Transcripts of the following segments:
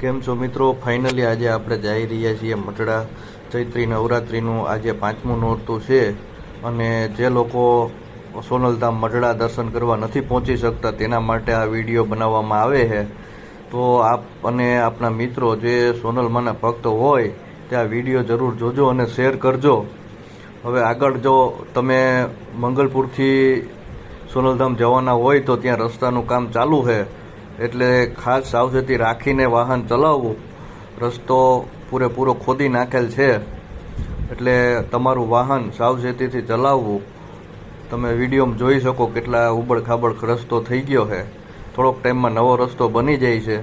કેમ છો મિત્રો? ફાઇનલી આજે આપણે જઈ રહ્યા છીએ મટડા ચૈત્રી નવરાત્રિનું આજે પાંચમું નોરતું છે અને જે લોકો સોનલધામ મટડા દર્શન કરવા નથી પહોંચી શકતા તેના માટે આ વીડિયો બનાવવામાં આવે છે. તો આપ અને આપણા મિત્રો જે સોનલમાના ભક્ત હોય, તે આ વીડિયો જરૂર જોજો અને શેર કરજો. હવે આગળ જો તમે મંગલપુરથી સોનલધામ જવાના હોય તો ત્યાં રસ્તાનું કામ ચાલુ છે. એટલે ખાસ સાવચેતી રાખીને વાહન ચલાવવું રસ્તો પૂરેપૂરો ખોદી નાખેલ છે. એટલે તમારું વાહન સાવચેતીથી ચલાવવું, તમે વિડીયોમાં જોઈ શકો કેટલા ઉબડ ખાબડ રસ્તો થઈ ગયો છે. થોડોક ટાઈમમાં નવો રસ્તો બની જાય છે.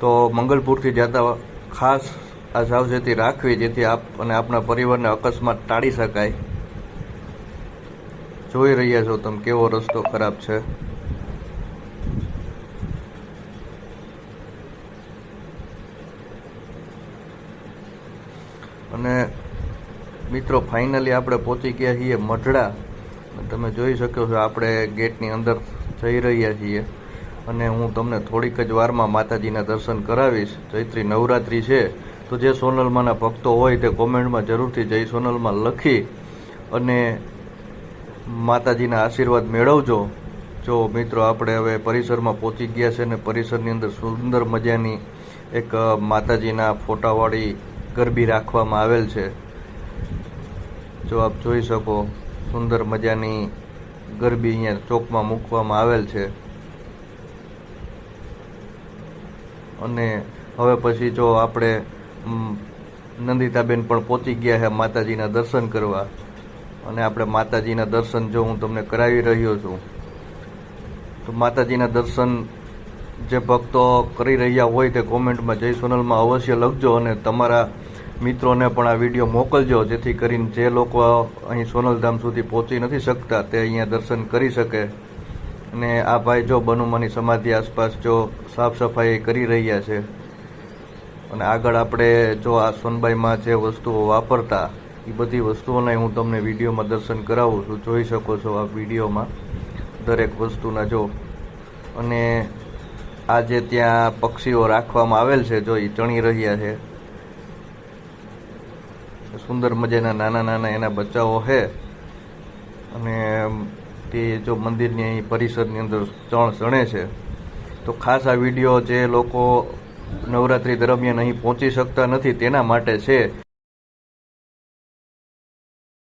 તો મંગલપુરથી જતા ખાસ આ સાવચેતી રાખવી જેથી આપ અને આપણા પરિવારને અકસ્માત ટાળી શકાય. જોઈ રહ્યા છો તમે કેવો રસ્તો ખરાબ છે. અને મિત્રો ફાઇનલી આપણે પહોંચી ગયા છીએ મઢડા. તમે જોઈ શકો છો, આપણે ગેટની અંદર જઈ રહ્યા છીએ. અને હું તમને થોડીક જ વારમાં માતાજીના દર્શન કરાવીશ. ચૈત્રી નવરાત્રિ છે, તો જે સોનલમાંના ભક્તો હોય તે કોમેન્ટમાં જરૂરથી જય સોનલમાં લખી અને માતાજીના આશીર્વાદ મેળવજો. જો મિત્રો, આપણે હવે પરિસરમાં પહોંચી ગયા છે અને પરિસરની અંદર સુંદર મજાની એક માતાજીના ફોટાવાળી ગરબી રાખવામાં આવેલ છે. જો આપ જોઈ શકો, સુંદર મજાની ગરબી અહીંયા ચોકમાં મૂકવામાં આવેલ છે. અને હવે પછી જો આપણે નંદિતાબેન પણ પહોંચી ગયા છે માતાજીના દર્શન કરવા. અને આપણે માતાજીના દર્શન જો હું તમને કરાવી રહ્યો છું, તો માતાજીના દર્શન જે ભક્તો કરી રહ્યા હોય તે કોમેન્ટમાં જય સોનલમાં અવશ્ય લખજો અને તમારા મિત્રોને પણ આ વીડિયો મોકલજો, જેથી કરીને જે લોકો અહીં સોનલધામ સુધી પહોંચી નથી શકતા, તે અહીંયા દર્શન કરી શકે. અને આ ભાઈ જો બનુમાની સમાધિ આસપાસ જો સાફ સફાઈ કરી રહ્યા છે. અને આગળ આપણે જો આ સોનબાઈમાં જે વસ્તુઓ વાપરતા એ બધી વસ્તુઓને હું તમને વિડીયોમાં દર્શન કરાવું છું. જોઈ શકો છો આ વિડીયોમાં દરેક વસ્તુના જો. અને આ જે ત્યાં પક્ષીઓ રાખવામાં આવેલ છે, જો એ ચણી રહ્યા છે સુંદર મજાના નાના નાના એના બચ્ચાઓ છે. અને તે જો મંદિરની અહીં પરિસરની અંદર ચણ ચણે છે. તો ખાસ આ વીડિયો જે લોકો નવરાત્રી દરમિયાન અહીં પહોંચી શકતા નથી તેના માટે છે.